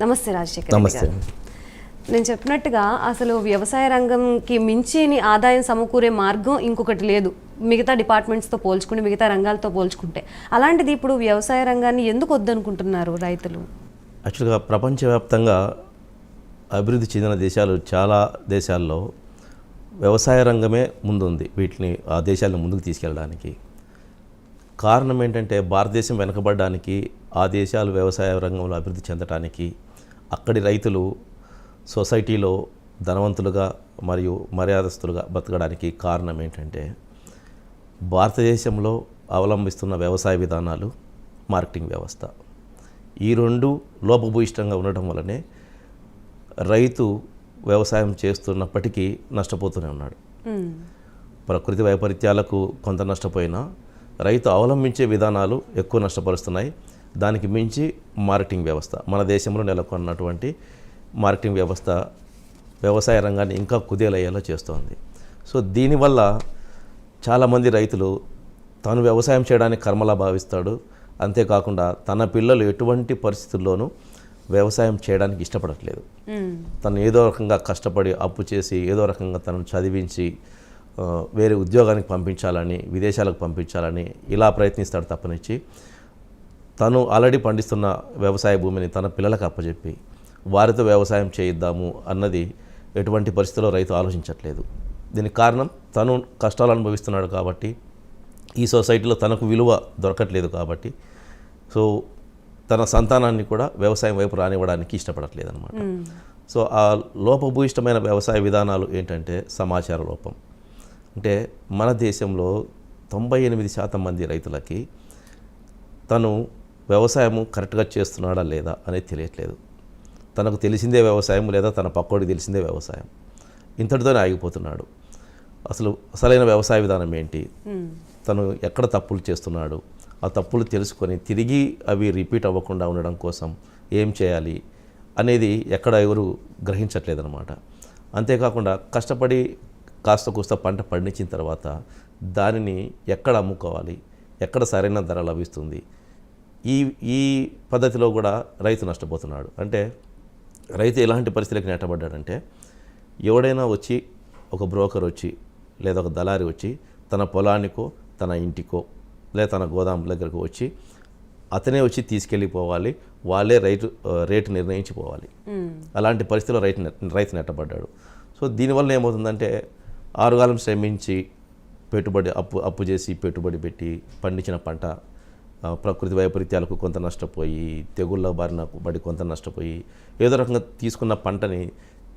నమస్తే రాజశేఖర్ నమస్తే. నేను చెప్పినట్టుగా అసలు వ్యవసాయ రంగంకి మించిని ఆదాయం సమకూరే మార్గం ఇంకొకటి లేదు. మిగతా డిపార్ట్మెంట్స్తో పోల్చుకుంటే మిగతా రంగాలతో పోల్చుకుంటే. అలాంటిది ఇప్పుడు వ్యవసాయ రంగాన్ని ఎందుకు వద్దనుకుంటున్నారు రైతులు? యాక్చువల్గా ప్రపంచవ్యాప్తంగా అభివృద్ధి చెందిన దేశాలు చాలా దేశాల్లో వ్యవసాయ రంగమే ముందుంది వీటిని ఆ దేశాలను ముందుకు తీసుకెళ్ళడానికి. కారణం ఏంటంటే భారతదేశం వెనకబడడానికి ఆ దేశాలు వ్యవసాయ రంగంలో అభివృద్ధి చెందడానికి అక్కడి రైతులు సొసైటీలో ధనవంతులుగా మరియు మర్యాదస్తులుగా బతకడానికి కారణం ఏంటంటే భారతదేశంలో అవలంబిస్తున్న వ్యవసాయ విధానాలు మార్కెటింగ్ వ్యవస్థ. ఈ రెండు లోపభూయిష్టంగా ఉండటం వల్లనే రైతు వ్యవసాయం చేస్తున్నప్పటికీ నష్టపోతూనే ఉన్నాడు. ప్రకృతి వైపరీత్యాలకు కొంత నష్టపోయినా రైతు అవలంబించే విధానాలు ఎక్కువ నష్టపరుస్తున్నాయి. దానికి మించి మార్కెటింగ్ వ్యవస్థ. మన దేశంలో నెలకొన్నటువంటి మార్కెటింగ్ వ్యవస్థ వ్యవసాయ రంగాన్ని ఇంకా కుదేలయ్యేలా చేస్తోంది. సో దీనివల్ల చాలామంది రైతులు తాను వ్యవసాయం చేయడానికి కర్మలా భావిస్తాడు. అంతేకాకుండా తన పిల్లలు ఎటువంటి పరిస్థితుల్లోనూ వ్యవసాయం చేయడానికి ఇష్టపడట్లేదు. తను ఏదో రకంగా కష్టపడి అప్పు చేసి ఏదో రకంగా తనను చదివించి వేరే ఉద్యోగానికి పంపించాలని విదేశాలకు పంపించాలని ఇలా ప్రయత్నిస్తాడు తప్పనిచ్చి. తను ఆల్రెడీ పండిస్తున్న వ్యవసాయ భూమిని తన పిల్లలకు అప్పచెప్పి వారితో వ్యవసాయం చేయిద్దాము అన్నది ఎటువంటి పరిస్థితుల్లో రైతు ఆలోచించట్లేదు. దీనికి కారణం తను కష్టాలు అనుభవిస్తున్నాడు కాబట్టి ఈ సొసైటీలో తనకు విలువ దొరకట్లేదు కాబట్టి సో తన సంతానాన్ని కూడా వ్యవసాయం వైపు రానివ్వడానికి ఇష్టపడట్లేదు అనమాట సో ఆ లోపభూయిష్టమైన వ్యవసాయ విధానాలు ఏంటంటే సమాచార లోపం. అంటే మన దేశంలో తొంభై ఎనిమిది శాతం మంది రైతులకి తను వ్యవసాయము కరెక్ట్గా చేస్తున్నాడా లేదా అనేది తెలియట్లేదు. తనకు తెలిసిందే వ్యవసాయం లేదా తన పక్కోడికి తెలిసిందే వ్యవసాయం. ఇంతటితోనే ఆగిపోతున్నాడు. అసలు అసలైన వ్యవసాయ విధానం ఏంటి. తను ఎక్కడ తప్పులు చేస్తున్నాడు? ఆ తప్పులు తెలుసుకొని తిరిగి అవి రిపీట్ అవ్వకుండా ఉండడం కోసం ఏం చేయాలి అనేది ఎక్కడ ఎవరు గ్రహించట్లేదన్నమాట. అంతేకాకుండా కష్టపడి కాస్త కూస్త పంట పండించిన తర్వాత దానిని ఎక్కడ అమ్ముకోవాలి? ఎక్కడ సరైన ధర లభిస్తుంది? ఈ ఈ పద్ధతిలో కూడా రైతు నష్టపోతున్నాడు. అంటే రైతు ఎలాంటి పరిస్థితులకు నెట్టబడ్డాడంటే ఎవడైనా వచ్చి ఒక బ్రోకర్ వచ్చి లేదా ఒక దళారి వచ్చి తన పొలానికో తన ఇంటికో లేదా తన గోదాం దగ్గరకు వచ్చి అతనే వచ్చి తీసుకెళ్ళిపోవాలి. వాళ్ళే రైతు రేటు నిర్ణయించిపోవాలి. అలాంటి పరిస్థితిలో రైతు రైతు నెట్టబడ్డాడు. సో దీనివల్ల ఏమవుతుందంటే ఆరుగాలం శ్రమించి పెట్టుబడి అప్పు అప్పు చేసి పెట్టుబడి పెట్టి పండించిన పంట ప్రకృతి వైపరీత్యాలకు కొంత నష్టపోయి తెగుళ్ళ బారిన పడి కొంత నష్టపోయి ఏదో రకంగా తీసుకున్న పంటని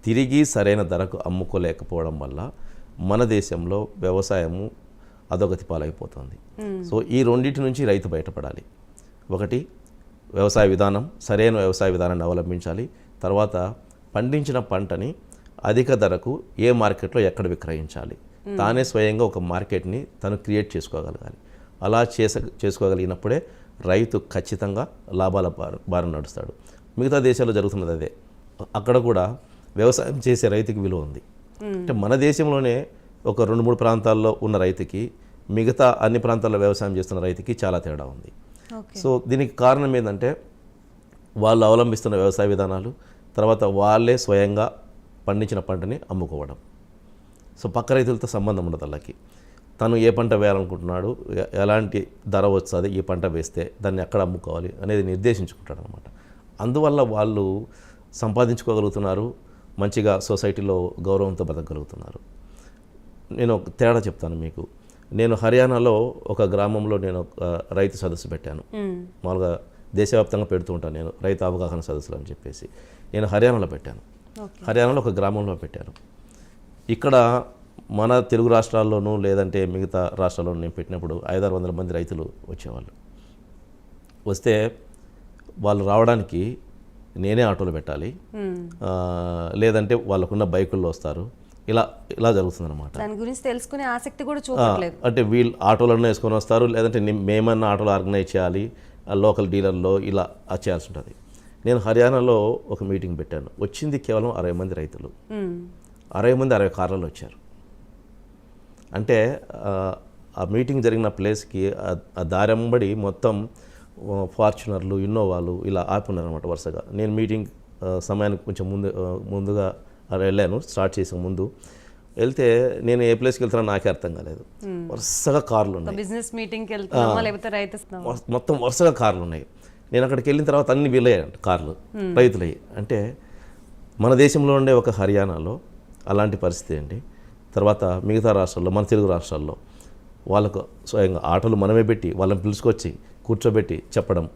తిరిగి సరైన ధరకు అమ్ముకోలేకపోవడం వల్ల మన దేశంలో వ్యవసాయము అధోగతి పాలైపోతుంది. సో ఈ రెండింటి నుంచి రైతు బయటపడాలి. ఒకటి వ్యవసాయ విధానం సరైన వ్యవసాయ విధానాన్ని అవలంబించాలి. తర్వాత పండించిన పంటని అధిక ధరకు ఏ మార్కెట్లో ఎక్కడ విక్రయించాలి. తానే స్వయంగా ఒక మార్కెట్ని తను క్రియేట్ చేసుకోగలగాలి. అలా చేస చేసుకోగలిగినప్పుడే రైతు ఖచ్చితంగా లాభాల బార నడుస్తాడు. మిగతా దేశాల్లో జరుగుతున్నది అదే. అక్కడ కూడా వ్యవసాయం చేసే రైతుకి విలువ ఉంది. అంటే మన దేశంలోనే ఒక రెండు మూడు ప్రాంతాల్లో ఉన్న రైతుకి మిగతా అన్ని ప్రాంతాల్లో వ్యవసాయం చేస్తున్న రైతుకి చాలా తేడా ఉంది. సో దీనికి కారణం ఏంటంటే వాళ్ళు అవలంబిస్తున్న వ్యవసాయ విధానాలు తర్వాత వాళ్ళే స్వయంగా పండించిన పంటని అమ్ముకోవడం. సో పక్క రైతులతో సంబంధం ఉండదు వాళ్ళకి. తను ఏ పంట వేయాలనుకుంటున్నాడు ఎలాంటి ధర వస్తుంది ఈ పంట వేస్తే దాన్ని ఎక్కడ అమ్ముకోవాలి అనేది నిర్దేశించుకుంటాడు అనమాట అందువల్ల వాళ్ళు సంపాదించుకోగలుగుతున్నారు మంచిగా సొసైటీలో గౌరవంతో బతకగలుగుతున్నారు. నేను ఒక తేడా చెప్తాను మీకు. నేను హర్యానాలో ఒక గ్రామంలో నేను ఒక రైతు సదస్సు పెట్టాను. మ్మ్. మామూలుగా దేశవ్యాప్తంగా పెడుతూ ఉంటాను నేను రైతు అవగాహన సదస్సులు అని చెప్పేసి. నేను హర్యానాలో పెట్టాను. హర్యానాలో ఒక గ్రామంలో పెట్టాను. ఇక్కడ మన తెలుగు రాష్ట్రాల్లోనూ లేదంటే మిగతా రాష్ట్రాల్లోనూ నేను పెట్టినప్పుడు ఐదారు వందల మంది రైతులు వచ్చేవాళ్ళు. వస్తే వాళ్ళు రావడానికి నేనే ఆటోలు పెట్టాలి. ఆ, లేదంటే వాళ్ళకున్న బైకుల్లో వస్తారు. ఇలా ఇలా జరుగుతుందన్నమాట. దాని గురించి తెలుసుకునే ఆసక్తి కూడా చూపట్లేదు. అంటే వీళ్ళు ఆటోలను వేసుకొని వస్తారు లేదంటే మేమన్నా ఆటోలు ఆర్గనైజ్ చేయాలి లోకల్ డీలర్లో ఇలా అది చేయాల్సి ఉంటుంది నేను హర్యానాలో ఒక మీటింగ్ పెట్టాను. వచ్చింది కేవలం అరవై మంది రైతులు. మ్మ్. అరవై మంది అరవై కార్లలో వచ్చారు. అంటే ఆ, మీటింగ్ జరిగిన ప్లేస్కి ఆ- దారెంబడి మొత్తం ఫార్చునర్లు ఇన్నోవాలు ఇలా ఆపి ఉన్నారనమాట వరుసగా. నేను మీటింగ్ సమయానికి కొంచెం ముందు ముందుగా వెళ్ళాను స్టార్ట్ చేసే ముందు. వెళ్తే నేను ఏ ప్లేస్కి వెళ్తున్నా నాకే అర్థం కాలేదు. వరుసగా కార్లు ఉన్నాయి. బిజినెస్ మీటింగ్కి మొత్తం వరుసగా కార్లు ఉన్నాయి. నేను అక్కడికి వెళ్ళిన తర్వాత అన్ని వీళ్ళయ్యాయంట కార్లు రైతులయ్యి. అంటే మన దేశంలో ఉండే ఒక హర్యానాలో అలాంటి పరిస్థితి అండి తర్వాత మిగతా రాష్ట్రాల్లో మన తెలుగు రాష్ట్రాల్లో వాళ్ళకు స్వయంగా ఆటోలు మనమే పెట్టి వాళ్ళని పిలుచుకొచ్చి కూర్చోబెట్టి చెప్పడం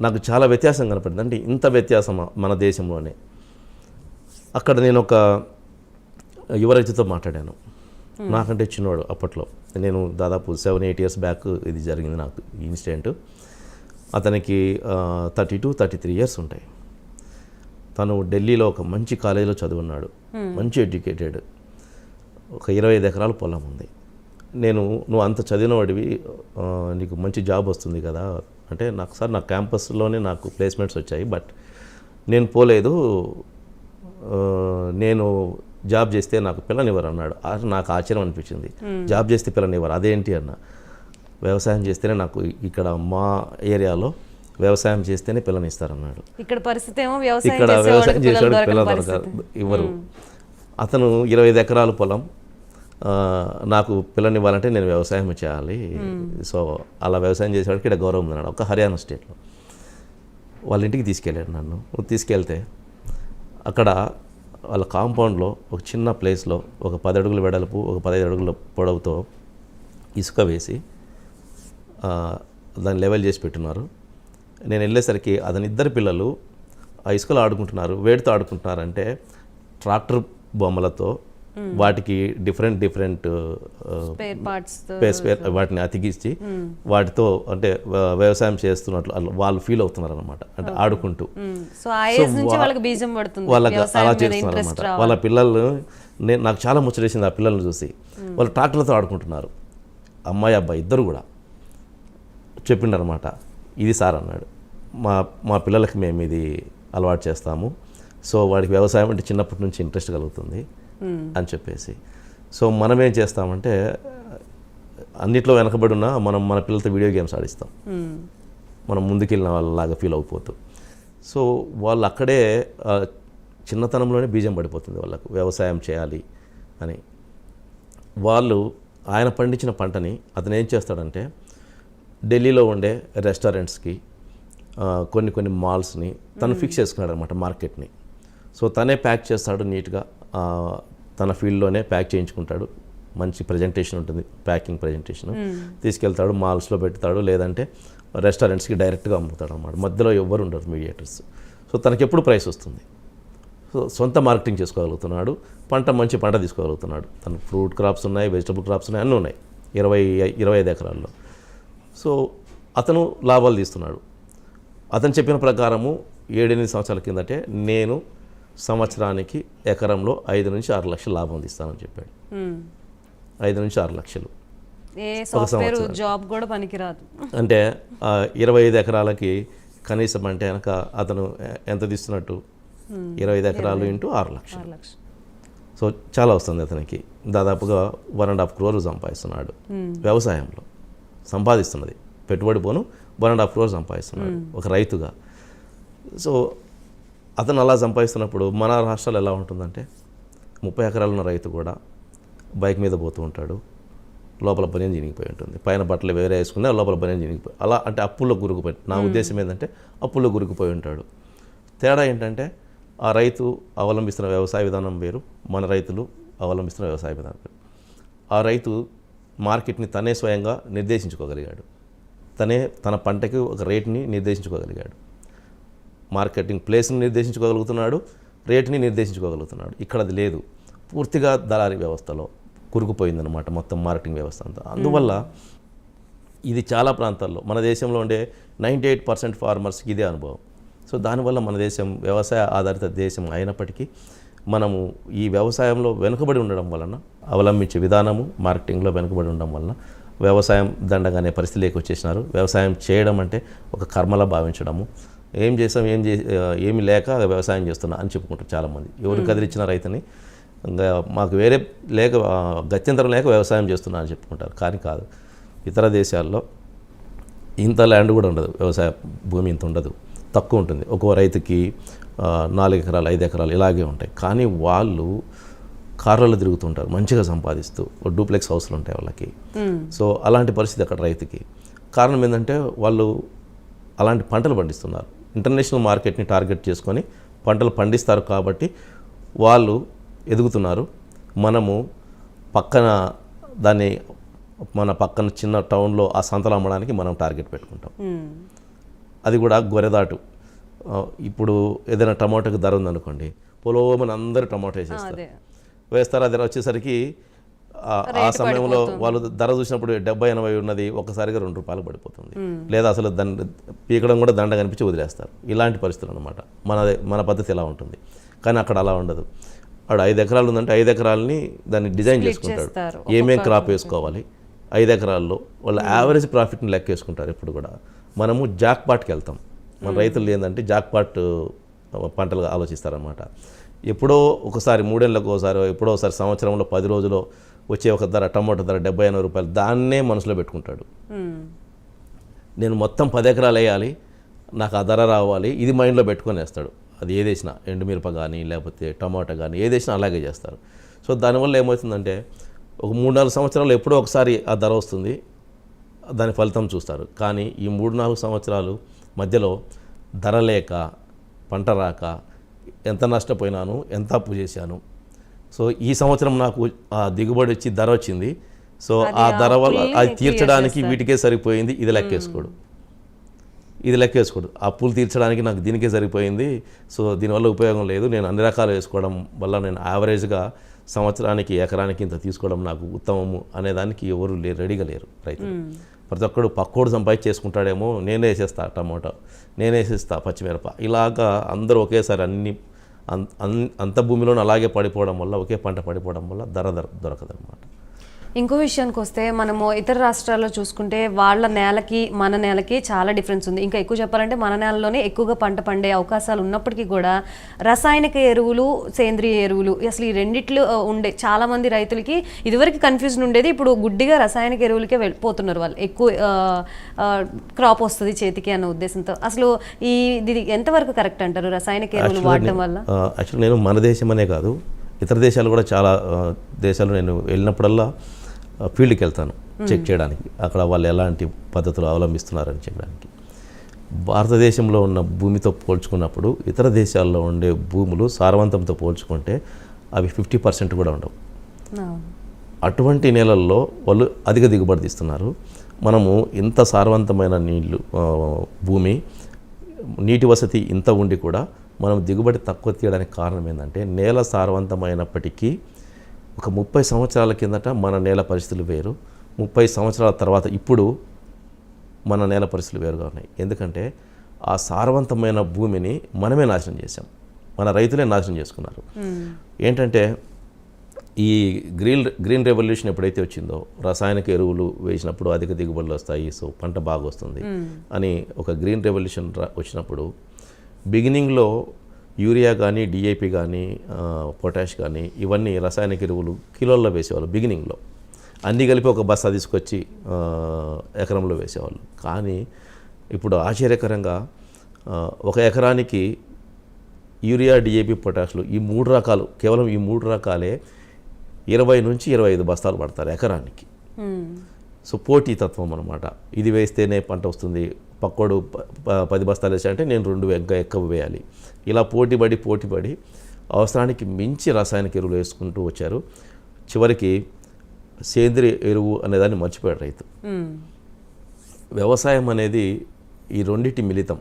నాకు చాలా వ్యత్యాసం కనపడింది. అంటే ఇంత వ్యత్యాసమా మన దేశంలోనే? అక్కడ నేను ఒక యువ రైతుతో మాట్లాడాను. నాకంటే చిన్నవాడు అప్పట్లో. నేను దాదాపు సెవెన్ ఎయిట్ ఇయర్స్ బ్యాక్ ఇది జరిగింది నాకు ఇన్సిడెంట్ అతనికి thirty two thirty three years ఉంటాయి. తను ఢిల్లీలో ఒక మంచి కాలేజీలో చదువున్నాడు. మంచి ఎడ్యుకేటెడ్ ఒక ఇరవై ఐదు ఎకరాల పొలం ఉంది. నేను నువ్వు అంత చదివినవాడివి ఆ, నీకు మంచి జాబ్ వస్తుంది కదా. అంటే నాకు సార్ నా క్యాంపస్లోనే నాకు ప్లేస్మెంట్స్ వచ్చాయి బట్ నేను పోలేదు. నేను జాబ్ చేస్తే నాకు పిల్లనివ్వరు అన్నాడు. నాకు ఆశ్చర్యం అనిపించింది. జాబ్ చేస్తే పిల్లనివ్వరు అదేంటి అన్న. వ్యవసాయం చేస్తేనే నాకు ఇక్కడ మా ఏరియాలో వ్యవసాయం చేస్తేనే పిల్లనిస్తారన్నాడు. ఇక్కడ పరిస్థితి ఏమో వ్యవసాయం ఇక్కడ వ్యవసాయం చేసేవాడు పిల్లలు ఇవ్వరు. అతను ఇరవై ఐదు ఎకరాల పొలం నాకు పిల్లనివ్వాలంటే నేను వ్యవసాయం చేయాలి. సో అలా వ్యవసాయం చేసేవాడికి ఇక్కడ గౌరవం ఉందన్నాడు ఒక హర్యానా స్టేట్లో. వాళ్ళ ఇంటికి తీసుకెళ్ళాడు నన్ను. తీసుకెళ్తే అక్కడ వాళ్ళ కాంపౌండ్లో ఒక చిన్న ప్లేస్లో ఒక పది అడుగుల వెడల్పు ఒక పదహైదు అడుగుల పొడవుతో ఇసుక వేసి దాన్ని లెవెల్ చేసి పెట్టున్నారు. నేను వెళ్ళేసరికి అతని ఇద్దరు పిల్లలు ఆ ఇసుకలో ఆడుకుంటున్నారు వేడితో ఆడుకుంటున్నారంటే ట్రాక్టర్ బొమ్మలతో వాటికి డిఫరెంట్ డిఫరెంట్ స్పేర్ స్పేస్ వాటిని అతికించి వాటితో అంటే వ్య- వ్యవసాయం చేస్తున్నట్లు వాళ్ళు ఫీల్ అవుతున్నారు అనమాట అంటే ఆడుకుంటూ. నుంచి వాళ్ళకి అలా చేస్తున్నారు అనమాట వాళ్ళ పిల్లలు నేను నాకు చాలా ముచ్చటేసింది ఆ పిల్లల్ని చూసి. వాళ్ళు ట్రాక్టర్లతో ఆడుకుంటున్నారు. అమ్మాయి అబ్బాయి ఇద్దరు కూడా చెప్పిండనమాట ఇది సార్ అన్నాడు. మా మా పిల్లలకి మేము ఇది అలవాటు చేస్తాము. సో వాడికి వ్యవసాయం అంటే చిన్నప్పటి నుంచి ఇంట్రెస్ట్ కలుగుతుంది. అని చెప్పేసి. సో మనం ఏం చేస్తామంటే అన్నిట్లో వెనకబడి ఉన్నా మనం మన పిల్లలతో వీడియో గేమ్స్ ఆడిస్తాం. మనం ముందుకెళ్ళిన వాళ్ళలాగా ఫీల్ అయిపోతూ సో వాళ్ళు అక్కడే చిన్నతనంలోనే బీజం పడిపోతుంది వాళ్ళకు. వ్యవసాయం చేయాలి అని. వాళ్ళు ఆయన పండించిన పంటని అతను ఏం చేస్తాడంటే ఢిల్లీలో ఉండే రెస్టారెంట్స్కి కొన్ని కొన్ని మాల్స్ని తను ఫిక్స్ చేసుకున్నాడు అనమాట మార్కెట్ని. సో తనే ప్యాక్ చేస్తాడు నీట్గా. తన ఫీల్డ్లోనే ప్యాక్ చేయించుకుంటాడు. మంచి ప్రజెంటేషన్ ఉంటుంది ప్యాకింగ్ ప్రజెంటేషన్ తీసుకెళ్తాడు మాల్స్లో పెడతాడు లేదంటే రెస్టారెంట్స్కి డైరెక్ట్గా అమ్ముతాడు అన్నమాట మధ్యలో ఎవ్వరు ఉండరు మీడియేటర్స్ సో తనకి ఎప్పుడు ప్రైస్ వస్తుంది? సో సొంత మార్కెటింగ్ చేసుకోగలుగుతున్నాడు పంట మంచి పంట తీసుకోగలుగుతున్నాడు. తన ఫ్రూట్ క్రాప్స్ ఉన్నాయి వెజిటబుల్ క్రాప్స్ ఉన్నాయి అన్నీ ఉన్నాయి. ఇరవై ఇరవై ఐదు ఎకరాల్లో. సో అతను లాభాలు తీస్తున్నాడు. అతను చెప్పిన ప్రకారము ఏడెనిమిది సంవత్సరాల కిందటే నేను సంవత్సరానికి ఎకరంలో ఐదు నుంచి ఆరు లక్షల లాభం తీస్తానని చెప్పాడు. ఐదు నుంచి ఆరు లక్షలు. జాబ్ కూడా పనికిరాదు. అంటే ఇరవై ఐదు ఎకరాలకి కనీసం అంటే కనుక అతను ఎంత తీస్తున్నట్టు? ఇరవై ఐదు ఎకరాలు ఇంటూ ఆరు లక్షలు. ఆరు లక్షలు. సో చాలా వస్తుంది అతనికి. దాదాపుగా వన్ అండ్ హాఫ్ క్రోర్ సంపాదిస్తున్నాడు. వ్యవసాయంలో సంపాదిస్తున్నది. పెట్టుబడి పోను వన్ అండ్ హాఫ్ క్రోర్ సంపాదిస్తున్నాడు. ఒక రైతుగా. సో అతను అలా సంపాదిస్తున్నప్పుడు మన రాష్ట్రాలు ఎలా ఉంటుందంటే ముప్పై ఎకరాలు ఉన్న రైతు కూడా బైక్ మీద పోతూ ఉంటాడు లోపల బనియన్ చినిగిపోయి ఉంటుంది. పైన బట్టలు వేరే వేసుకున్నా లోపల బనియన్ చినిగిపోయి అలా అంటే అప్పుల్లో గురుకుపోయి నా ఉద్దేశం ఏంటంటే అప్పుల్లో గురుకుపోయి ఉంటాడు. తేడా ఏంటంటే ఆ రైతు అవలంబిస్తున్న వ్యవసాయ విధానం వేరు మన రైతులు అవలంబిస్తున్న వ్యవసాయ విధానం వేరు. ఆ రైతు మార్కెట్ని తనే స్వయంగా నిర్దేశించుకోగలిగాడు. తనే తన పంటకి ఒక రేట్ని నిర్దేశించుకోగలిగాడు. మార్కెటింగ్ ప్లేస్ని నిర్దేశించుకోగలుగుతున్నాడు రేట్ని నిర్దేశించుకోగలుగుతున్నాడు. ఇక్కడ అది లేదు. పూర్తిగా దళారీ వ్యవస్థలో కురుకుపోయిందనమాట మొత్తం మార్కెటింగ్ వ్యవస్థ అంతా. అందువల్ల ఇది చాలా ప్రాంతాల్లో మన దేశంలో ఉండే నైంటీ ఎయిట్ పర్సెంట్ ఫార్మర్స్కి ఇదే అనుభవం. సో దానివల్ల మన దేశం వ్యవసాయ ఆధారిత దేశం అయినప్పటికీ మనము ఈ వ్యవసాయంలో వెనుకబడి ఉండడం వలన అవలంబించే విధానము మార్కెటింగ్లో వెనుకబడి ఉండడం వలన వ్యవసాయం దండగానే పరిస్థితిలోకి వచ్చేసినారు. వ్యవసాయం చేయడం అంటే ఒక కర్మలా భావించడము. ఏం చేసాం ఏం చే ఏమి లేక వ్యవసాయం చేస్తున్నా అని చెప్పుకుంటారు చాలామంది. ఎవరు కదిలిచ్చిన రైతుని ఇంకా మాకు వేరే లేక గత్యంతరం లేక వ్యవసాయం చేస్తున్నా అని చెప్పుకుంటారు. కానీ కాదు. ఇతర దేశాల్లో ఇంత ల్యాండ్ కూడా ఉండదు. వ్యవసాయ భూమి ఇంత ఉండదు. తక్కువ ఉంటుంది. ఒక్కో రైతుకి నాలుగు ఎకరాలు ఐదు ఎకరాలు ఇలాగే ఉంటాయి. కానీ వాళ్ళు కార్లలో తిరుగుతుంటారు. మంచిగా సంపాదిస్తూ డూప్లెక్స్ హౌస్లు ఉంటాయి వాళ్ళకి. సో అలాంటి పరిస్థితి అక్కడ రైతుకి. కారణం ఏంటంటే వాళ్ళు అలాంటి పంటలు పండిస్తున్నారు. ఇంటర్నేషనల్ మార్కెట్ని టార్గెట్ చేసుకొని పంటలు పండిస్తారు కాబట్టి వాళ్ళు ఎదుగుతున్నారు. మనము పక్కన దాన్ని మన పక్కన చిన్న టౌన్లో ఆ సంతలు అమ్మడానికి మనం టార్గెట్ పెట్టుకుంటాం. అది కూడా గొర్రెదాటు. ఆ, ఇప్పుడు ఏదైనా టమాటోకి ధర ఉందనుకోండి పొలోమని అందరూ టమాటో వేసేస్తారు. వేస్తారు అది వచ్చేసరికి ఆ- సమయంలో వాళ్ళు ధర చూసినప్పుడు డెబ్బై ఎనభై ఉన్నది ఒకసారిగా రెండు రూపాయలు పడిపోతుంది. లేదా అసలు దండ పీకడం కూడా దండ కనిపించి వదిలేస్తారు. ఇలాంటి పరిస్థితులు అనమాట మన మన పద్ధతి ఎలా ఉంటుంది? కానీ అక్కడ అలా ఉండదు. వాడు ఐదు ఎకరాలు ఉందంటే ఐదు ఎకరాలని దాన్ని డిజైన్ చేసుకుంటాడు. చేస్తారు. ఏమేం క్రాప్ వేసుకోవాలి? ఐదు ఎకరాల్లో వాళ్ళ యావరేజ్ ప్రాఫిట్ని లెక్క వేసుకుంటారు ఎప్పుడు కూడా. మనము జాక్ పాట్కి వెళ్తాం. మన రైతులు ఏంటంటే జాక్ పాట్ పంటలు ఆలోచిస్తారనమాట ఎప్పుడో ఒకసారి మూడేళ్ళకు ఒకసారి ఎప్పుడో ఒకసారి సంవత్సరంలో పది రోజులు వచ్చే ఒక ధర టమాటో ధర డెబ్బై ఎనభై రూపాయలు దాన్నే మనసులో పెట్టుకుంటాడు. నేను మొత్తం పది ఎకరాలు వేయాలి నాకు ఆ ధర రావాలి ఇది మైండ్లో పెట్టుకొని వేస్తాడు. అది ఏదేసినా ఎండుమిరప కానీ లేకపోతే టమాటా కానీ ఏదేసినా అలాగే చేస్తారు. సో దానివల్ల ఏమవుతుందంటే ఒక మూడు నాలుగు సంవత్సరాలు ఎప్పుడో ఒకసారి ఆ ధర వస్తుంది దాని ఫలితం చూస్తారు. కానీ ఈ మూడు నాలుగు సంవత్సరాలు మధ్యలో ధర లేక పంట రాక ఎంత నష్టపోయినాను ఎంత అప్పు చేశాను సో ఈ సంవత్సరం నాకు ఆ దిగుబడి వచ్చి ధర వచ్చింది. సో ఆ ధర వల్ల అది తీర్చడానికి వీటికే సరిపోయింది. ఇది లెక్కేసుకోడు ఇది లెక్కేసుకోడు అప్పులు తీర్చడానికి నాకు దీనికే సరిపోయింది. సో దీనివల్ల ఉపయోగం లేదు. నేను అన్ని రకాలు వేసుకోవడం వల్ల నేను యావరేజ్గా సంవత్సరానికి ఎకరానికి ఇంత తీసుకోవడం నాకు ఉత్తమము అనేదానికి ఎవరు లే రెడీగా లేరు రైతులు. ప్రతి ఒక్కడు పక్కోడు సంపాదించి చేసుకుంటాడేమో నేనే వేసేస్తా టమాటో నేనే వేసేస్తా పచ్చిమిరప. ఇలాగా అందరూ ఒకేసారి అన్ని అన్- అన్- అంత భూమిలోనూ అలాగే పడిపోవడం వల్ల ఒకే పంట పడిపోవడం వల్ల ధర దొరకదనమాట ఇంకో విషయానికి వస్తే మనము ఇతర రాష్ట్రాల్లో చూసుకుంటే వాళ్ళ నేలకి మన నేలకి చాలా డిఫరెన్స్ ఉంది. ఇంకా ఎక్కువ చెప్పాలంటే మన నేలలోనే ఎక్కువగా పంట పండే అవకాశాలు ఉన్నప్పటికీ కూడా రసాయనిక ఎరువులు సేంద్రియ ఎరువులు అసలు ఈ రెండిట్లు ఉండే చాలా మంది రైతులకి ఇదివరకు కన్ఫ్యూజన్ ఉండేది. ఇప్పుడు గుడ్డిగా రసాయనిక ఎరువులకే వెళ్ళిపోతున్నారు వాళ్ళు. ఎక్కువ క్రాప్ వస్తుంది చేతికి అన్న ఉద్దేశంతో. అసలు ఈ ఇది ఎంతవరకు కరెక్ట్ అంటారు రసాయనిక ఎరువులు వాడటం వల్ల? యాక్చువల్లీ నేను మన దేశం అనే కాదు. ఇతర దేశాలు కూడా చాలా దేశాలు నేను వెళ్ళినప్పుడల్లా ఫీల్డ్కి వెళ్తాను. చెక్ చేయడానికి. అక్కడ వాళ్ళు ఎలాంటి పద్ధతులు అవలంబిస్తున్నారని చెప్పడానికి. భారతదేశంలో ఉన్న భూమితో పోల్చుకున్నప్పుడు ఇతర దేశాల్లో ఉండే భూములు సారవంతంతో పోల్చుకుంటే అవి ఫిఫ్టీ పర్సెంట్ కూడా ఉండవు. అటువంటి నేలల్లో వాళ్ళు అధిక దిగుబడి తీస్తున్నారు. మనము ఇంత సారవంతమైన నీళ్ళు ఆ, భూమి నీటి వసతి ఇంత ఉండి కూడా మనం దిగుబడి తక్కువ తీయడానికి కారణం ఏంటంటే నేల సారవంతమైనప్పటికీ ఒక ముప్పై సంవత్సరాల కిందట మన నేల పరిస్థితులు వేరు. ముప్పై సంవత్సరాల తర్వాత ఇప్పుడు మన నేల పరిస్థితులు వేరుగా ఉన్నాయి. ఎందుకంటే ఆ సారవంతమైన భూమిని మనమే నాశనం చేశాం. మన రైతులే నాశనం చేసుకున్నారు. ఏంటంటే ఈ గ్రీన్ గ్రీన్ రెవల్యూషన్ ఎప్పుడైతే వచ్చిందో రసాయనిక ఎరువులు వేసినప్పుడు అధిక దిగుబడులు వస్తాయి. సో పంట బాగా వస్తుంది అని ఒక గ్రీన్ రెవల్యూషన్ వచ్చినప్పుడు బిగినింగ్లో యూరియా కానీ డిఏపి కానీ పొటాష్ కానీ ఇవన్నీ రసాయనిక ఎరువులు కిలోల్లో వేసేవాళ్ళు బిగినింగ్లో. అన్నీ కలిపి ఒక బస్తా తీసుకొచ్చి ఎకరంలో వేసేవాళ్ళు. కానీ ఇప్పుడు ఆశ్చర్యకరంగా ఒక ఎకరానికి యూరియా డిఏపి పొటాషులు ఈ మూడు రకాలు కేవలం ఈ మూడు రకాలే ఇరవై నుంచి ఇరవై ఐదు బస్తాలు పడతారు ఎకరానికి. సో పోటీతత్వం అనమాట ఇది వేస్తేనే పంట వస్తుంది పక్కోడు పది బస్తాలు వేసాడంటే నేను రెండు ఇంకా ఎక్కువ వేయాలి. ఇలా పోటీపడి పోటీపడి అవసరానికి మించి రాసాయనిక ఎరువులు వేసుకుంటూ వచ్చారు. చివరికి సేంద్రియ ఎరువు అనేదాన్ని మర్చిపోయాడు రైతు. వ్యవసాయం అనేది ఈ రెండింటి మిళితం.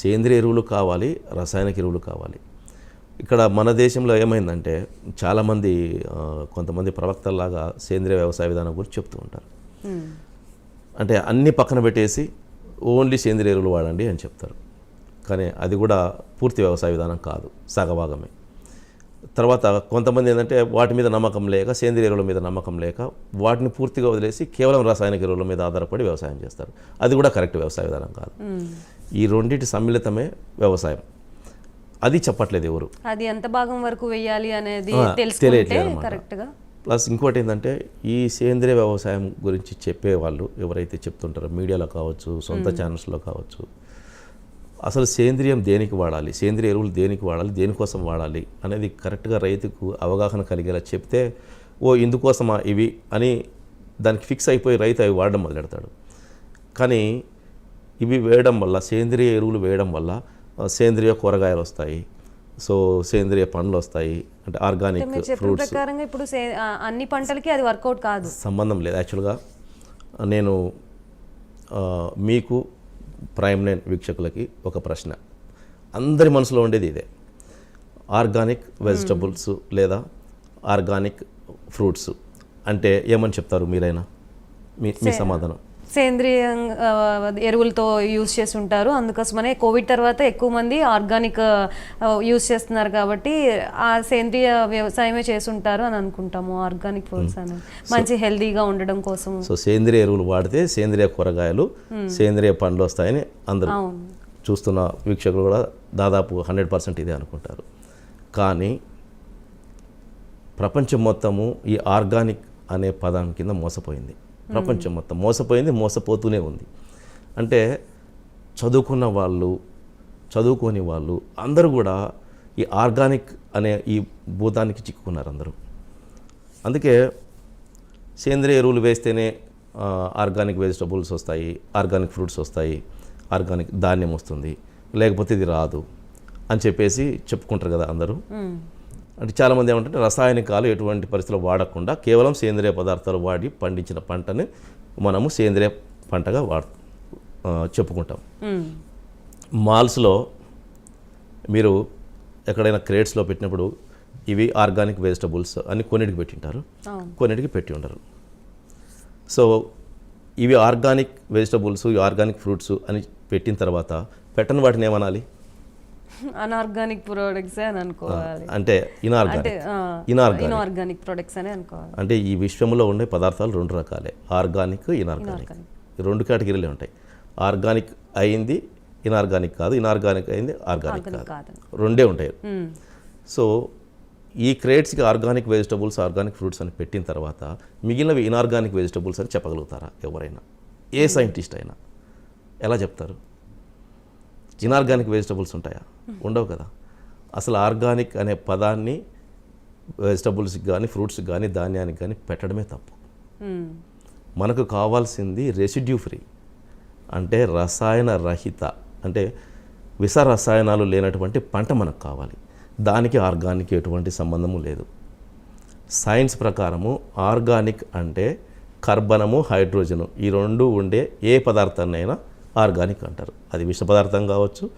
సేంద్రియ ఎరువులు కావాలి రసాయనిక ఎరువులు కావాలి. ఇక్కడ మన దేశంలో ఏమైందంటే చాలామంది కొంతమంది ప్రవక్తల్లాగా సేంద్రియ వ్యవసాయ విధానం గురించి చెప్తూ ఉంటారు. అంటే అన్ని పక్కన పెట్టేసి ఓన్లీ సేంద్రియ ఎరువులు వాడండి అని చెప్తారు. కానీ అది కూడా పూర్తి వ్యవసాయ విధానం కాదు సగభాగమే. తర్వాత కొంతమంది ఏంటంటే వాటి మీద నమ్మకం లేక సేంద్రియ ఎరువుల మీద నమ్మకం లేక వాటిని పూర్తిగా వదిలేసి కేవలం రాసాయనిక ఎరువుల మీద ఆధారపడి వ్యవసాయం చేస్తారు. అది కూడా కరెక్ట్ వ్యవసాయ విధానం కాదు. ఈ రెండింటి సమ్మిళితమే వ్యవసాయం. అది చెప్పట్లేదు ఎవరు. అది ఎంత భాగం వరకు వేయాలి అనేది తెలియట్లేదు అన్నమాట. ప్లస్ ఇంకోటి ఏంటంటే ఈ సేంద్రియ వ్యవసాయం గురించి చెప్పే వాళ్ళు ఎవరైతే చెప్తుంటారో మీడియాలో కావచ్చు సొంత ఛానల్స్లో కావచ్చు అసలు సేంద్రియం దేనికి వాడాలి సేంద్రియ ఎరువులు దేనికి వాడాలి దేనికోసం వాడాలి అనేది కరెక్ట్గా రైతుకు అవగాహన కలిగేలా చెప్తే ఓ ఇందుకోసమా ఇవి అని దానికి ఫిక్స్ అయిపోయి రైతు అవి వాడడం మొదలెడతాడు. కానీ ఇవి వేయడం వల్ల సేంద్రియ ఎరువులు వేయడం వల్ల సేంద్రియ కూరగాయలు వస్తాయి సో సేంద్రియ పండ్లు వస్తాయి. అంటే ఆర్గానిక్ ఫ్రూట్స్. ప్రకారంగా ఇప్పుడు అన్ని పంటలకి అది వర్కౌట్ కాదు. సంబంధం లేదు. యాక్చువల్గా నేను మీకు ప్రైమ్ నైన్ వీక్షకులకి ఒక ప్రశ్న. అందరి మనసులో ఉండేది ఇదే. ఆర్గానిక్ వెజిటబుల్స్ లేదా ఆర్గానిక్ ఫ్రూట్స్ అంటే ఏమని చెప్తారు మీరైనా? మీ మీ సమాధానం. సేంద్రియ ఎరువులతో యూజ్ చేసి ఉంటారు. అందుకోసమనే కోవిడ్ తర్వాత ఎక్కువ మంది ఆర్గానిక్ యూజ్ చేస్తున్నారు కాబట్టి ఆ సేంద్రియ వ్యవసాయమే చేసి ఉంటారు అని అనుకుంటాము. ఆర్గానిక్ ఫుడ్స్ అని మంచి హెల్దీగా ఉండడం కోసం సో సేంద్రియ ఎరువులు వాడితే సేంద్రియ కూరగాయలు సేంద్రియ పండ్లు వస్తాయని అందరూ చూస్తున్న వీక్షకులు కూడా దాదాపు హండ్రెడ్ పర్సెంట్ ఇదే అనుకుంటారు. కానీ ప్రపంచం మొత్తము ఈ ఆర్గానిక్ అనే పదం కింద మోసపోయింది. ప్రపంచం మొత్తం. మోసపోయింది మోసపోతూనే ఉంది. అంటే చదువుకున్న వాళ్ళు చదువుకోని వాళ్ళు అందరూ కూడా ఈ ఆర్గానిక్ అనే ఈ భూతానికి చిక్కుకున్నారు అందరూ. అందుకే సేంద్రియ ఎరువులు వేస్తేనే ఆర్గానిక్ వెజిటబుల్స్ వస్తాయి ఆర్గానిక్ ఫ్రూట్స్ వస్తాయి ఆర్గానిక్ ధాన్యం వస్తుంది. లేకపోతే ఇది రాదు అని చెప్పేసి చెప్పుకుంటారు కదా అందరూ. అంటే చాలామంది ఏమంటే రసాయనికాలు ఎటువంటి పరిస్థితుల్లో వాడకుండా కేవలం సేంద్రియ పదార్థాలు వాడి పండించిన పంటని మనము సేంద్రియ పంటగా వాడ చెప్పుకుంటాం. మాల్స్లో మీరు ఎక్కడైనా క్రేట్స్లో పెట్టినప్పుడు ఇవి ఆర్గానిక్ వెజిటబుల్స్ అని కొన్నిటికి పెట్టింటారు. అవును. కొన్నిటికి పెట్టి ఉండరు. సో ఇవి ఆర్గానిక్ వెజిటబుల్స్ ఆర్గానిక్ ఫ్రూట్స్ అని పెట్టిన తర్వాత పెట్టని వాటిని ఏమనాలి? అన్ఆర్గానిక్ ప్రొడక్ట్స్ అని అనుకోవాలి. అంటే ఇనార్గానిక్ ఇనార్గానిక్ ప్రొడక్ట్స్ అని అనుకోవాలి. అంటే ఈ విశ్వంలో ఉండే పదార్థాలు రెండు రకాలే. ఆర్గానిక్ ఇనార్గానిక్ రెండు కేటగిరీలే ఉంటాయి. ఆర్గానిక్ అయింది ఇనార్గానిక్ కాదు. ఇనార్గానిక్ అయింది ఆర్గానిక్ కాదు. రెండే ఉంటాయి. మ్మ్. సో ఈ క్రేట్స్కి ఆర్గానిక్ వెజిటబుల్స్ ఆర్గానిక్ ఫ్రూట్స్ అని పెట్టిన తర్వాత మిగిలినవి ఇనార్గానిక్ వెజిటబుల్స్ అని చెప్పగలుగుతారా ఎవరైనా? ఏ సైంటిస్ట్ అయినా? ఎలా చెప్తారు? ఇనార్గానిక్ వెజిటబుల్స్ ఉంటాయా? ఉండవు కదా. అసలు ఆర్గానిక్ అనే పదాన్ని వెజిటబుల్స్కి కానీ ఫ్రూట్స్కి కానీ ధాన్యానికి కానీ పెట్టడమే తప్పు. మనకు కావాల్సింది రెసిడ్యూ ఫ్రీ. అంటే రసాయన రహిత అంటే విష రసాయనాలు లేనటువంటి పంట మనకు కావాలి. దానికి ఆర్గానిక్ ఎటువంటి సంబంధము లేదు. సైన్స్ ప్రకారము ఆర్గానిక్ అంటే కర్బనము హైడ్రోజను ఈ రెండు ఉండే ఏ పదార్థాన్నైనా ఆర్గానిక్ అంటారు. అది విష పదార్థం కావచ్చు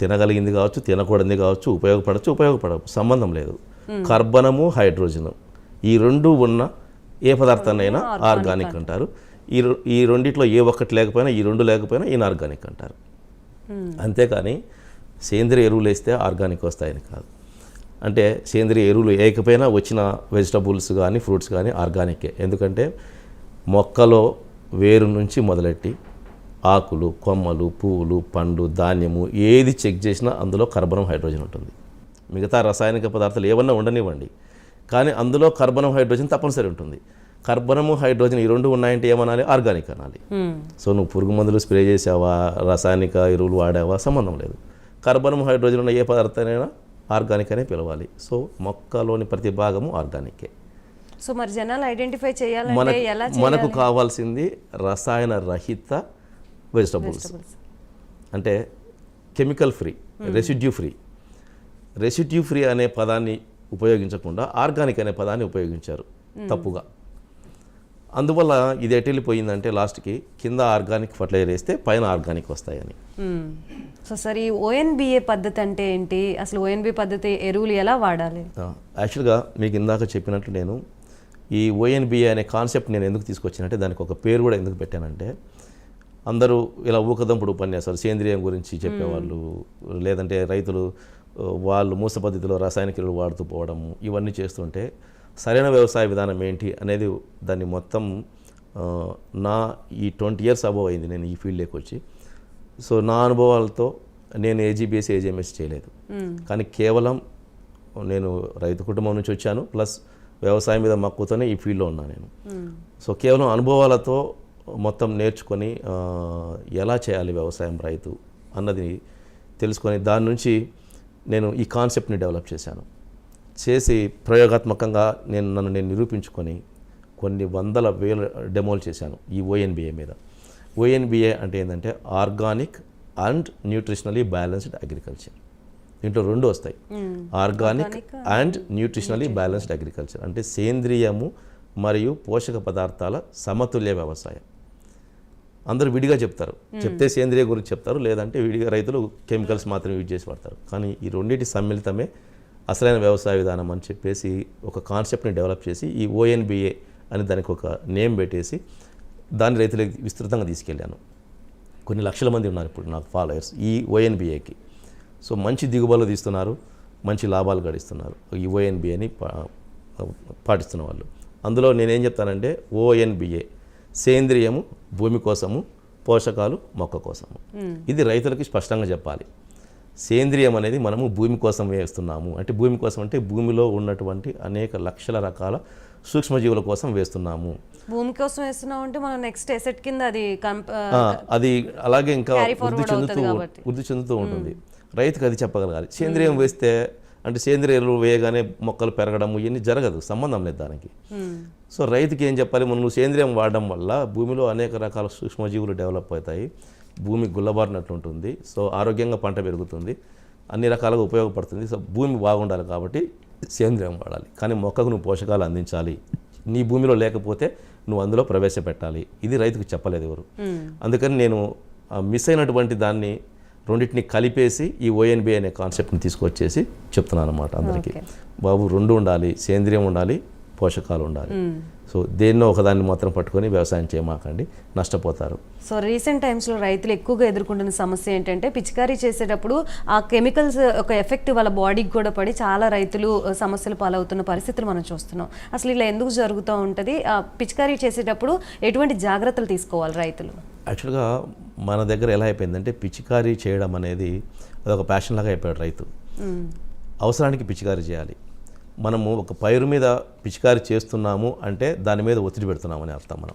తినగలిగింది కావచ్చు తినకూడదు కావచ్చు ఉపయోగపడచ్చు ఉపయోగపడవచ్చు సంబంధం లేదు. కర్బనము హైడ్రోజను. ఈ రెండు ఉన్న ఏ పదార్థాన్నైనా ఆర్గానిక్ అంటారు. ఈ ఈ రెండిట్లో ఏ ఒక్కటి లేకపోయినా ఈ రెండు లేకపోయినా ఇన్ఆర్గానిక్ అంటారు. అంతేకాని సేంద్రియ ఎరువులు వేస్తే ఆర్గానిక్ వస్తాయని కాదు. అంటే సేంద్రియ ఎరువులు వేయకపోయినా వచ్చిన వెజిటబుల్స్ కానీ ఫ్రూట్స్ కానీ ఆర్గానికే. ఎందుకంటే మొక్కలో వేరు నుంచి మొదలెట్టి ఆకులు కొమ్మలు పువ్వులు పండు ధాన్యము ఏది చెక్ చేసినా అందులో కార్బనం హైడ్రోజన్ ఉంటుంది. మిగతా రసాయనిక పదార్థాలు ఏమన్నా ఉండనివ్వండి. కానీ అందులో కార్బనం హైడ్రోజన్ తప్పనిసరి ఉంటుంది. కార్బనము హైడ్రోజన్ ఈ రెండు ఉన్నాయంటే ఏమనాలి? ఆర్గానిక్ అనాలి. సో నువ్వు పురుగు మందులు స్ప్రే చేసావా? రసాయనిక ఎరువులు వాడావా? సంబంధం లేదు. కార్బనం హైడ్రోజన్ ఉన్న ఏ పదార్థానైనా ఆర్గానిక్ అనే పిలవాలి. సో మొక్కలోని ప్రతి భాగము ఆర్గానికే. సో మరి జనాలు ఐడెంటిఫై ఎలా మనకు కావాల్సింది రసాయన రహిత వెజిటబుల్స్ అంటే chemical free residue free residue free అనే పదాన్ని ఉపయోగించకుండా ఆర్గానిక్ అనే పదాన్ని ఉపయోగించారు తప్పుగా. అందువల్ల ఇది ఎటు వెళ్ళిపోయిందంటే లాస్ట్కి కింద ఆర్గానిక్ ఫర్టిలైజర్ వేస్తే పైన ఆర్గానిక్ వస్తాయని. సో సరే ఈ ఓఎన్బిఏ పద్ధతి అంటే ఏంటి? అసలు ఓఎన్బి పద్ధతి ఎరువులు ఎలా వాడాలి? యాక్చువల్గా మీకు ఇందాక చెప్పినట్లు నేను ఈ ఓఎన్బిఏ అనే కాన్సెప్ట్ నేను ఎందుకు తీసుకొచ్చానంటే దానికి ఒక పేరు కూడా ఎందుకు పెట్టానంటే అందరూ ఇలా ఊకదంపుడు ఉపన్యాసాలు సేంద్రియం గురించి చెప్పేవాళ్ళు లేదంటే రైతులు వాళ్ళు మూస పద్ధతిలో రాసాయనిక ఎరువులు వాడుతూ పోవడం ఇవన్నీ చేస్తుంటే సరైన వ్యవసాయ విధానం ఏంటి అనేది దాన్ని మొత్తం నా ఈ ట్వంటీ ఇయర్స్ అబవ్ అయింది నేను ఈ ఫీల్డ్లోకి వచ్చి. సో నా అనుభవాలతో నేను ఏజీబీఎస్ ఏజీఎంఎస్ చేయలేదు. కానీ కేవలం నేను రైతు కుటుంబం నుంచి వచ్చాను ప్లస్ వ్యవసాయం మీద మక్కువతోనే ఈ ఫీల్డ్లో ఉన్నాను నేను. సో కేవలం అనుభవాలతో మొత్తం నేర్చుకొని ఎలా చేయాలి వ్యవసాయం రైతు అన్నది తెలుసుకొని దాని నుంచి నేను ఈ కాన్సెప్ట్ని డెవలప్ చేశాను. చేసి ప్రయోగాత్మకంగా నేను నన్ను నేను నిరూపించుకొని కొన్ని వందల వేల డెమోలు చేశాను ఈ ఓఎన్బిఏ మీద. ఓఎన్బిఏ అంటే ఏంటంటే organic and nutritionally balanced agriculture. దీంట్లో రెండు వస్తాయి. Organic and nutritionally balanced agriculture. అంటే సేంద్రియము మరియు పోషక పదార్థాల సమతుల్య వ్యవసాయం. అందరూ విడిగా చెప్తారు. చెప్తే సేంద్రియ గురించి చెప్తారు లేదంటే విడిగా రైతులు కెమికల్స్ మాత్రమే యూజ్ చేసి వాడతారు. కానీ ఈ రెండింటి సమ్మిళితమే అసలైన వ్యవసాయ విధానం అని చెప్పేసి ఒక కాన్సెప్ట్ని డెవలప్ చేసి ఈ ఓఎన్బిఏ అని దానికి ఒక నేమ్ పెట్టేసి దాన్ని రైతులకు విస్తృతంగా తీసుకెళ్ళాను. కొన్ని లక్షల మంది ఉన్నారు ఇప్పుడు నాకు ఫాలోయర్స్ ఈ ఓఎన్బిఏకి సో మంచి దిగుబడులు తీస్తున్నారు మంచి లాభాలు గడిస్తున్నారు. ఈ ఓఎన్బిఏని పాటిస్తున్న వాళ్ళు. అందులో నేనేం చెప్తానంటే ఓఎన్బిఏ సేంద్రియము భూమి కోసము పోషకాలు మొక్క కోసము. ఇది రైతులకి స్పష్టంగా చెప్పాలి. సేంద్రియం అనేది మనము భూమి కోసం వేస్తున్నాము. అంటే భూమి కోసం అంటే భూమిలో ఉన్నటువంటి అనేక లక్షల రకాల సూక్ష్మజీవుల కోసం వేస్తున్నాము. భూమి కోసం వేస్తున్నాం అంటే మనం నెక్స్ట్ ఎసెట్ కింద అది అది అలాగే ఇంకా వృద్ధి చెందుతూ. వృద్ధి చెందుతూ ఉంటుంది. రైతుకి అది చెప్పగలగాలి. సేంద్రియం వేస్తే అంటే సేంద్రియ ఎరువులు వేయగానే మొక్కలు పెరగడం ఇవన్నీ జరగదు. సంబంధం లేదు దానికి. సో రైతుకి ఏం చెప్పాలి? మనం నువ్వు సేంద్రియం వాడడం వల్ల భూమిలో అనేక రకాల సూక్ష్మజీవులు డెవలప్ అవుతాయి. భూమి గుల్లబారినట్టు ఉంటుంది. సో ఆరోగ్యంగా పంట పెరుగుతుంది. అన్ని రకాలుగా ఉపయోగపడుతుంది. సో భూమి బాగుండాలి కాబట్టి సేంద్రియం వాడాలి. కానీ మొక్కకు నువ్వు పోషకాలు అందించాలి. నీ భూమిలో లేకపోతే నువ్వు అందులో ప్రవేశపెట్టాలి. ఇది రైతుకు చెప్పలేదు ఎవరు. అందుకని నేను మిస్ అయినటువంటి దాన్ని రెండింటిని కలిపేసి ఈ ఓఎన్బి అనే కాన్సెప్ట్ని తీసుకొచ్చేసి చెప్తున్నాను అనమాట అందరికీ. బాబు రెండు ఉండాలి సేంద్రియం ఉండాలి పోషకాలు ఉండాలి. సో దేన్నో ఒకదాన్ని మాత్రం పట్టుకొని వ్యవసాయం చేయమాకండి నష్టపోతారు. సో రీసెంట్ టైమ్స్లో రైతులు ఎక్కువగా ఎదుర్కొంటున్న సమస్య ఏంటంటే పిచికారీ చేసేటప్పుడు ఆ కెమికల్స్ ఒక ఎఫెక్ట్ వాళ్ళ బాడీకి కూడా పడి చాలా రైతులు సమస్యలు పాలవుతున్న పరిస్థితులు మనం చూస్తున్నాం. అసలు ఇలా ఎందుకు జరుగుతూ ఉంటుంది? ఆ, పిచికారీ చేసేటప్పుడు ఎటువంటి జాగ్రత్తలు తీసుకోవాలి రైతులు? యాక్చువల్గా మన దగ్గర ఎలా అయిపోయిందంటే పిచికారీ చేయడం అనేది అదొక ప్యాషన్ లాగా అయిపోయాడు రైతు. అవసరానికి పిచికారీ చేయాలి. మనము ఒక పైరు మీద పిచికారీ చేస్తున్నాము అంటే దాని మీద ఒత్తిడి పెడుతున్నామని అర్థం మనం.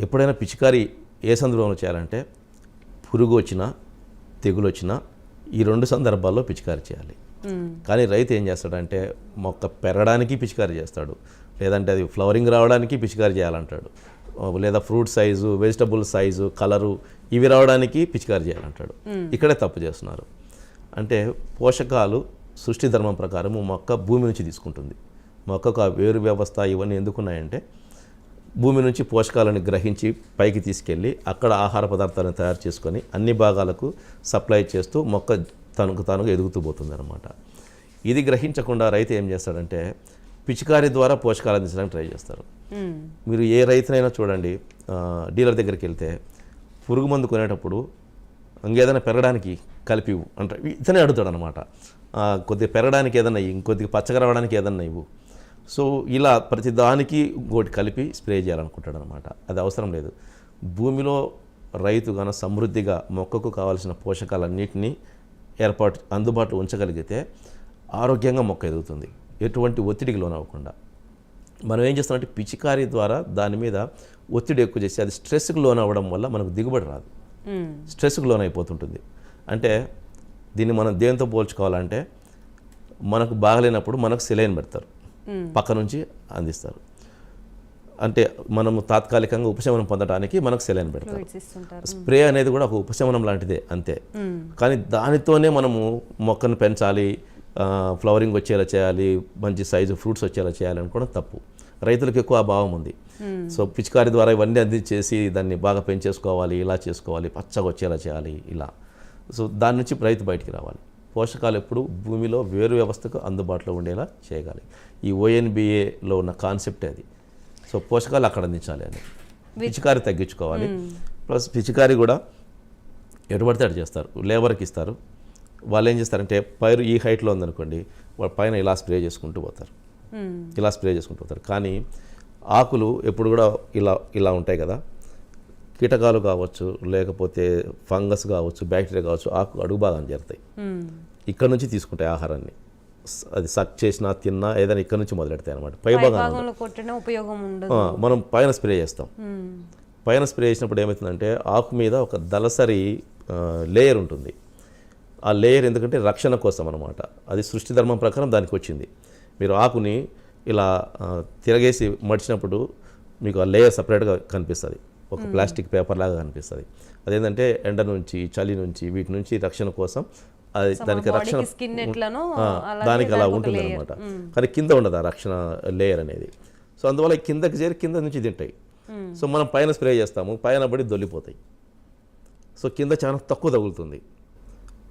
ఎప్పుడైనా పిచికారీ ఏ సందర్భంలో చేయాలంటే పురుగు వచ్చినా తెగులు వచ్చినా ఈ రెండు సందర్భాల్లో పిచికారీ చేయాలి. కానీ రైతు ఏం చేస్తాడంటే మొక్క పెరగడానికి పిచికారీ చేస్తాడు. లేదంటే అది ఫ్లవరింగ్ రావడానికి పిచికారీ చేయాలంటాడు. లేదా fruit size vegetable size colour ఇవి రావడానికి పిచికారీ చేయాలంటాడు. ఇక్కడే తప్పు చేస్తున్నారు. అంటే పోషకాలు సృష్టి ధర్మం ప్రకారం మొక్క భూమి నుంచి తీసుకుంటుంది. మొక్కకు ఆ వేరు వ్యవస్థ ఇవన్నీ ఎందుకున్నాయంటే భూమి నుంచి పోషకాలను గ్రహించి పైకి తీసుకెళ్ళి అక్కడ ఆహార పదార్థాలను తయారు చేసుకొని అన్ని భాగాలకు సప్లై చేస్తూ మొక్క తనకు తానుగా ఎదుగుతూ పోతుంది అనమాట ఇది గ్రహించకుండా రైతు ఏం చేస్తాడంటే పిచికారీ ద్వారా పోషకాలు అందించడానికి ట్రై చేస్తారు. మీరు ఏ రైతునైనా చూడండి డీలర్ దగ్గరికి వెళ్తే పురుగు మందు కొనేటప్పుడు ఇంకేదైనా పెరగడానికి కలిపి ఇవ్వు అంటే ఇతనే అడుగుతాడు అనమాట కొద్దిగా పెరగడానికి ఏదన్నా ఇంకొద్దిగా పచ్చగా రావడానికి ఏదన్నా ఇవ్వు. సో ఇలా ప్రతి దానికి ఇంకోటి కలిపి స్ప్రే చేయాలనుకుంటాడు అనమాట అది అవసరం లేదు. భూమిలో రైతు గన సమృద్ధిగా మొక్కకు కావాల్సిన పోషకాలన్నింటినీ ఏర్పాటు అందుబాటులో ఉంచగలిగితే ఆరోగ్యంగా మొక్క ఎదుగుతుంది. ఎటువంటి ఒత్తిడికి లోనవ్వకుండా. మనం ఏం చేస్తామంటే పిచికారీ ద్వారా దాని మీద ఒత్తిడి ఎక్కువ చేసి అది స్ట్రెస్కి లోన్ అవ్వడం వల్ల మనకు దిగుబడి రాదు. స్ట్రెస్కి లోన్ అయిపోతుంటుంది అంటే దీన్ని మనం దేంతో పోల్చుకోవాలంటే మనకు బాగలేనప్పుడు మనకు సెలైన్ పెడతారు. పక్క నుంచి అందిస్తారు. అంటే మనము తాత్కాలికంగా ఉపశమనం పొందడానికి మనకు సెలైన్ పెడతారు. స్ప్రే అనేది కూడా ఒక ఉపశమనం లాంటిదే అంతే. కానీ దానితోనే మనము మొక్కను పెంచాలి ఫ్లవరింగ్ వచ్చేలా చేయాలి మంచి సైజు ఫ్రూట్స్ వచ్చేలా చేయాలి అనుకోవడం తప్పు. రైతులకు ఎక్కువ ఆ భావం ఉంది సో పిచికారి ద్వారా ఇవన్నీ అందించేసి దాన్ని బాగా పెంచేసుకోవాలి ఇలా చేసుకోవాలి పచ్చగా వచ్చేలా చేయాలి ఇలా. సో దాని నుంచి రైతు బయటికి రావాలి. పోషకాలు ఎప్పుడు భూమిలో వేరు వ్యవస్థకు అందుబాటులో ఉండేలా చేయగాలి ఈ ఓఎన్బిఏలో ఉన్న కాన్సెప్టే అది. సో పోషకాలు అక్కడ అందించాలి అని. పిచికారి తగ్గించుకోవాలి. ప్లస్ పిచికారి కూడా అటు చేస్తారు? లేబర్కి ఇస్తారు. వాళ్ళు ఏం చేస్తారంటే పైరు ఈ హైట్లో ఉందనుకోండి వాళ్ళ పైన ఇలా స్ప్రే చేసుకుంటూ పోతారు. ఇలా స్ప్రే చేసుకుంటూ పోతారు. కానీ ఆకులు ఎప్పుడు కూడా ఇలా ఇలా ఉంటాయి కదా. కీటకాలు కావచ్చు లేకపోతే ఫంగస్ కావచ్చు బ్యాక్టీరియా కావచ్చు ఆకు అడుగు భాగాన్ని చేరుతాయి. ఇక్కడ నుంచి తీసుకుంటాయి ఆహారాన్ని. అది సక్ చేసినా తిన్నా ఏదైనా ఇక్కడ నుంచి మొదలెడతాయి అనమాట పై ఆ, మనం పైన స్ప్రే చేస్తాం. పైన స్ప్రే చేసినప్పుడు ఏమవుతుందంటే ఆకు మీద ఒక దళసరి లేయర్ ఉంటుంది. ఆ లేయర్ ఎందుకంటే రక్షణ కోసం అనమాట అది సృష్టి ధర్మం ప్రకారం దానికి వచ్చింది. మీరు ఆకుని ఇలా తిరగేసి మడిచినప్పుడు మీకు ఆ లేయర్ సపరేట్గా కనిపిస్తుంది. ఒక ప్లాస్టిక్ పేపర్ లాగా కనిపిస్తుంది. అదేంటంటే ఎండ నుంచి చలి నుంచి వీటి నుంచి రక్షణ కోసం అది దానికి రక్షణ దానికి అలా ఉంటుంది. అనమాట కానీ కింద ఉండదు ఆ రక్షణ లేయర్ అనేది. సో అందువల్ల కిందకి చేరి కింద నుంచి తింటాయి. సో మనం పైన స్ప్రే చేస్తాము పైన పడి దొల్లిపోతాయి. సో కింద చాలా తక్కువ తగులుతుంది.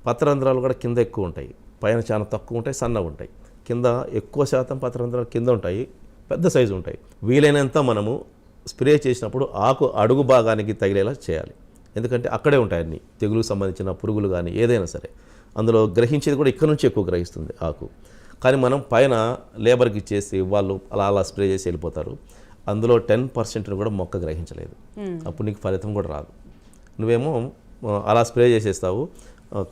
పత్రరంధ్రాలు కూడా కింద ఎక్కువ ఉంటాయి. పైన చాలా తక్కువ ఉంటాయి సన్నగా ఉంటాయి. కింద ఎక్కువ శాతం పత్రరంధ్రాలు కింద ఉంటాయి పెద్ద సైజు ఉంటాయి. వీలైనంత మనము స్ప్రే చేసినప్పుడు ఆకు అడుగు భాగానికి తగిలేలా చేయాలి. ఎందుకంటే అక్కడే ఉంటాయి అన్ని. తెగులుకు సంబంధించిన పురుగులు కానీ ఏదైనా సరే. అందులో గ్రహించేది కూడా ఇక్కడ నుంచి ఎక్కువ గ్రహిస్తుంది ఆకు. కానీ మనం పైన లేబర్కి ఇచ్చేసి వాళ్ళు అలా అలా స్ప్రే చేసి వెళ్ళిపోతారు. అందులో టెన్ పర్సెంట్ కూడా మొక్క గ్రహించలేదు. అప్పుడు నీకు ఫలితం కూడా రాదు. నువ్వేమో అలా స్ప్రే చేసేస్తావు.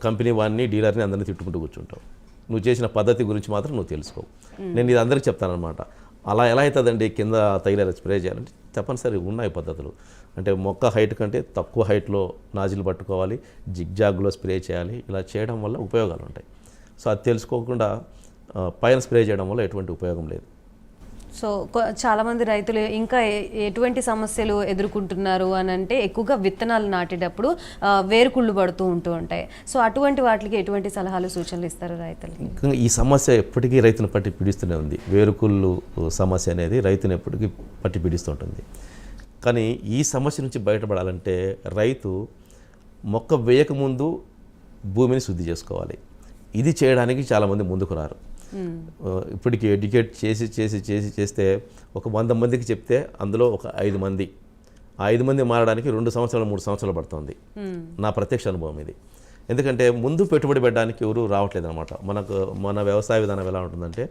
కంపెనీ వాడిని డీలర్ని అందరినీ తిట్టుకుంటూ కూర్చుంటావు. నువ్వు చేసిన పద్ధతి గురించి మాత్రం నువ్వు తెలుసుకోవు నేను ఇది అందరికీ చెప్తానమాట అలా ఎలా అవుతుందండి కింద తగిలేలా స్ప్రే చేయాలంటే తప్పనిసరి ఉన్నాయి పద్ధతులు. అంటే మొక్క హైట్ కంటే తక్కువ హైట్లో నాజిల్ పట్టుకోవాలి జిగ్జాగ్లో స్ప్రే చేయాలి ఇలా చేయడం వల్ల ఉపయోగాలు ఉంటాయి. సో అది తెలుసుకోకుండా పైన స్ప్రే చేయడం వల్ల ఎటువంటి ఉపయోగం లేదు. సో చాలామంది రైతులు ఇంకా ఎటువంటి సమస్యలు ఎదుర్కొంటున్నారు అని అంటే ఎక్కువగా విత్తనాలు నాటేటప్పుడు వేరుకుళ్ళు పడుతూ ఉంటూ ఉంటాయి. సో అటువంటి వాటికి ఎటువంటి సలహాలు సూచనలు ఇస్తారు రైతులకి? ఈ సమస్య ఎప్పటికీ రైతును పట్టి పీడిస్తూనే ఉంది. వేరుకుళ్ళు సమస్య అనేది రైతుని ఎప్పటికీ పట్టి పీడిస్తుంటుంది కానీ ఈ సమస్య నుంచి బయటపడాలంటే రైతు మొక్క వేయకముందు భూమిని శుద్ధి చేసుకోవాలి. ఇది చేయడానికి చాలామంది ముందుకు రారు. ఇప్పటికి ఎడ్యుకేట్ చేసి చేసి చేసి చేస్తే ఒక వంద మందికి చెప్తే అందులో ఒక ఐదు మంది. ఆ ఐదు మంది మారడానికి రెండు సంవత్సరాలు మూడు సంవత్సరాలు పడుతుంది. నా ప్రత్యక్ష అనుభవం ఇది. ఎందుకంటే ముందు పెట్టుబడి పెట్టడానికి ఎవరు రావట్లేదు అనమాట మనకు మన వ్యవసాయ విధానం ఎలా ఉంటుందంటే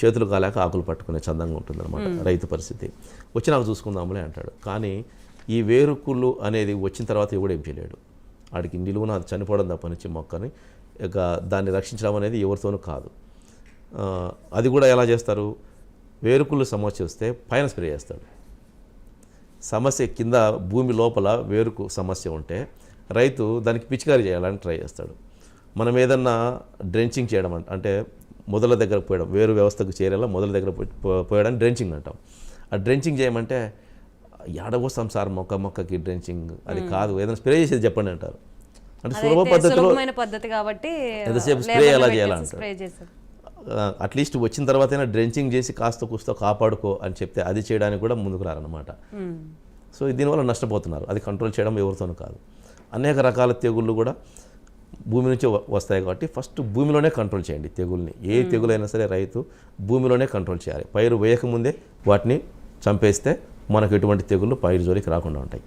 చేతులు కాలేక ఆకులు పట్టుకునే చందంగా ఉంటుందన్నమాట రైతు పరిస్థితి. వచ్చి నాకు చూసుకుందాములే అంటాడు. కానీ ఈ వేరుకుళ్ళు అనేది వచ్చిన తర్వాత ఎవడు ఏం చేయలేడు. వాడికి నిలువున చనిపోవడం తప్పనిచ్చి మొక్కని ఇక దాన్ని రక్షించడం అనేది ఎవరితోనూ కాదు. అది కూడా ఎలా చేస్తారు? వేరుకుళ్ళు సమస్య వస్తే పైన స్ప్రే చేస్తాడు. సమస్య కింద భూమి లోపల వేరుకు సమస్య ఉంటే రైతు దానికి పిచికారీ చేయాలని ట్రై చేస్తాడు. మనం ఏదన్నా డ్రెంచింగ్ చేయడం అంట అంటే మొదల దగ్గర పోయడం వేరు వ్యవస్థకు చేరేలా మొదల దగ్గర పోయడానికి డ్రెంచింగ్ అంటాం. ఆ డ్రెంచింగ్ చేయమంటే ఏడవస్తాం సార్ మొక్క మొక్కకి డ్రెంచింగ్. అది కాదు ఏదైనా స్ప్రే చేసేది చెప్పండి అంటారు. అంటే సులభ పద్ధతిలో పద్ధతి కాబట్టి ఎంతసేపు లేబర్లు ఎలా చేయాలంటారు? అట్లీస్ట్ వచ్చిన తర్వాతైనా డ్రెంచింగ్ చేసి కాస్త కూస్తో కాపాడుకో అని చెప్తే అది చేయడానికి కూడా ముందుకు రారనమాట సో దీనివల్ల నష్టపోతున్నారు. అది కంట్రోల్ చేయడం ఎవరితోనూ కాదు. అనేక రకాల తెగుళ్ళు కూడా భూమి నుంచి వస్తాయి కాబట్టి ఫస్ట్ భూమిలోనే కంట్రోల్ చేయండి తెగుల్ని. ఏ తెగులైనా సరే రైతు భూమిలోనే కంట్రోల్ చేయాలి. పైరు వేయకముందే వాటిని చంపేస్తే మనకు ఎటువంటి తెగుళ్ళు పైరు జోలికి రాకుండా ఉంటాయి.